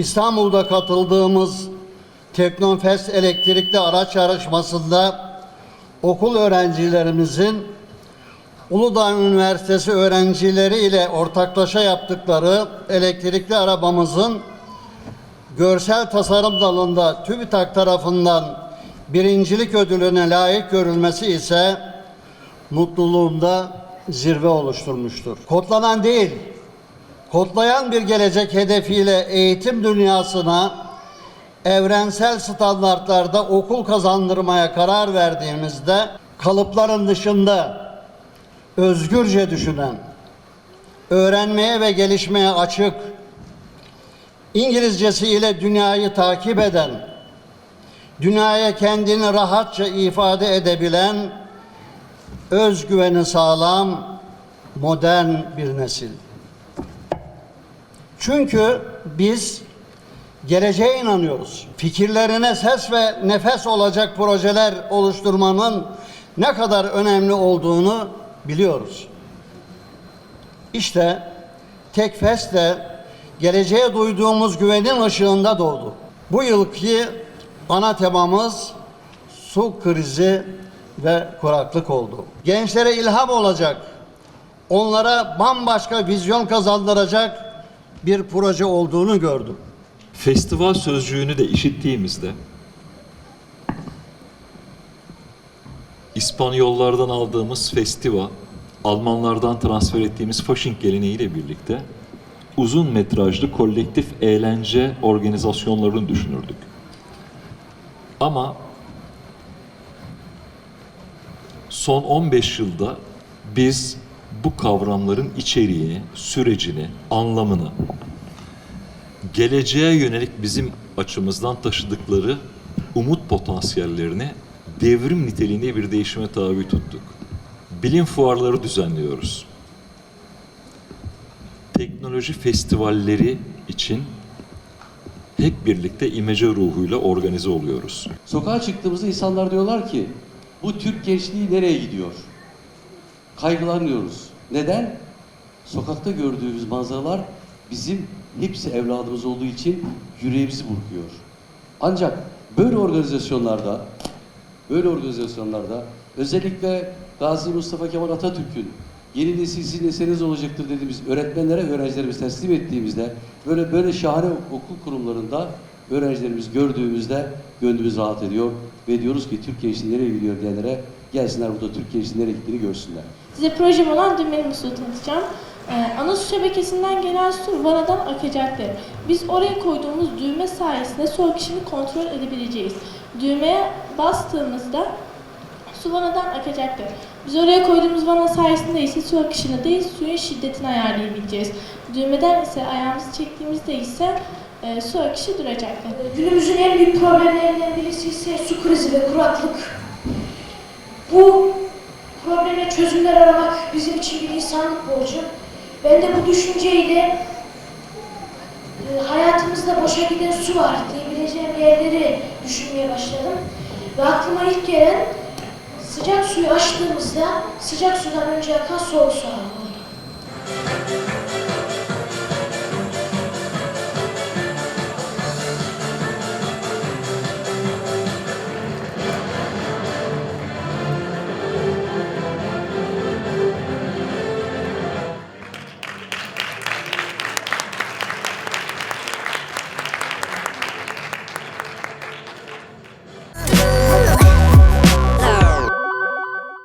İstanbul'da katıldığımız Teknofest elektrikli araç yarışmasında okul öğrencilerimizin Uludağ Üniversitesi öğrencileri ile ortaklaşa yaptıkları elektrikli arabamızın görsel tasarım dalında TÜBİTAK tarafından birincilik ödülüne layık görülmesi ise mutluluğumda zirve oluşturmuştur. Kodlanan değil, kodlayan bir gelecek hedefiyle eğitim dünyasına evrensel standartlarda okul kazandırmaya karar verdiğimizde kalıpların dışında özgürce düşünen, öğrenmeye ve gelişmeye açık, İngilizcesiyle dünyayı takip eden, dünyaya kendini rahatça ifade edebilen, özgüveni sağlam, modern bir nesil. Çünkü biz geleceğe inanıyoruz. Fikirlerine ses ve nefes olacak projeler oluşturmanın ne kadar önemli olduğunu biliyoruz. İşte Tekfest de geleceğe duyduğumuz güvenin ışığında doğdu. Bu yılki ana temamız su krizi ve kuraklık oldu. Gençlere ilham olacak, onlara bambaşka vizyon kazandıracak bir proje olduğunu gördüm. Festival sözcüğünü de işittiğimizde İspanyollardan aldığımız festiva, Almanlardan transfer ettiğimiz fasching geleneğiyle birlikte uzun metrajlı kolektif eğlence organizasyonlarını düşünürdük. Ama son 15 yılda biz bu kavramların içeriğini, sürecini, anlamını, geleceğe yönelik bizim açımızdan taşıdıkları umut potansiyellerini devrim niteliğinde bir değişime tabi tuttuk. Bilim fuarları düzenliyoruz. Teknoloji festivalleri için hep birlikte imece ruhuyla organize oluyoruz. Sokağa çıktığımızda insanlar diyorlar ki bu Türk gençliği nereye gidiyor? Kaygılanıyoruz. Neden? Sokakta gördüğümüz manzaralar bizim hepsi evladımız olduğu için yüreğimizi burkuyor. Ancak böyle organizasyonlarda böyle organizasyonlarda özellikle Gazi Mustafa Kemal Atatürk'ün yeni nesil sizin eseriniz olacaktır dediğimiz öğretmenlere öğrencilerimiz teslim ettiğimizde böyle böyle şahane okul kurumlarında öğrencilerimiz gördüğümüzde gönlümüz rahat ediyor ve diyoruz ki Türk gençliği nereye gidiyor diyenlere gelsinler burada Türk gençliği nereye gittiğini görsünler. Size projem olan düğmeli musluğu tanıtacağım. Ee, ana su şebekesinden gelen su vanadan akacaktır. Biz oraya koyduğumuz düğme sayesinde su akışını kontrol edebileceğiz. Düğmeye bastığımızda su vanadan akacaktır. Biz oraya koyduğumuz vana sayesinde ise su akışını değil suyun şiddetini ayarlayabileceğiz. Düğmeden ise ayağımızı çektiğimizde ise e, su akışı duracaktır. Günümüzün en büyük problemlerinden birisi ise su krizi ve kuraklık. Bu probleme çözümler aramak bizim için bir insanlık borcu. Ben de bu düşünceyle e, hayatımızda boşa giden su var diyebileceğim yerleri düşünmeye başladım. Ve aklıma ilk gelen sıcak suyu açtığımızda sıcak sudan önce akan soğuk su almak.